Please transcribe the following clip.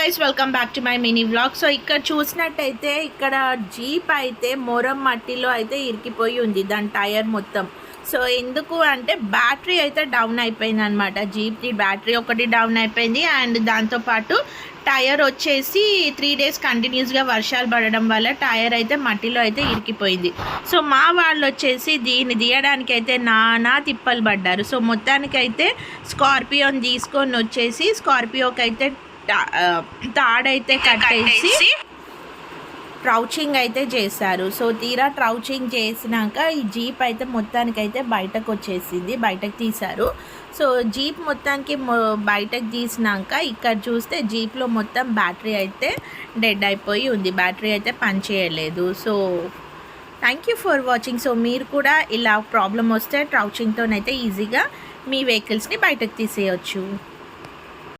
Guys welcome back to my mini vlog so ఇక్కడ చూసినట్టయితే ఇక్కడ జీప్ అయితే మొరం మట్టిలో అయితే ఇరికిపోయి ఉంది దాని టైర్ మొత్తం. సో ఎందుకు అంటే బ్యాటరీ అయితే డౌన్ అయిపోయింది అనమాట జీప్ది బ్యాటరీ ఒకటి డౌన్ అయిపోయింది అండ్ దాంతోపాటు టైర్ వచ్చేసి త్రీ డేస్ కంటిన్యూస్గా వర్షాలు పడడం వల్ల టైర్ అయితే మట్టిలో అయితే ఇరికిపోయింది. సో మా వాళ్ళు వచ్చేసి దీన్ని తీయడానికి అయితే నానా తిప్పలు పడ్డారు. సో మొత్తానికైతే స్కార్పియోని తీసుకొని వచ్చేసి స్కార్పియోకి అయితే తాడైతే కట్టేసి ట్రౌచింగ్ అయితే చేశారు. సో తీరా ట్రౌచింగ్ చేసినాక ఈ జీప్ అయితే మొత్తానికైతే బయటకు వచ్చేసింది బయటకు తీశారు. సో జీప్ మొత్తానికి బయటకు తీసినాక ఇక్కడ చూస్తే జీప్లో మొత్తం బ్యాటరీ అయితే డెడ్ అయిపోయి ఉంది బ్యాటరీ అయితే పనిచేయలేదు. So thank you for watching so మీరు కూడా ఇలా ప్రాబ్లం వస్తే ట్రౌచింగ్తోనైతే ఈజీగా మీ వెహికల్స్ని బయటకు తీసేయచ్చు.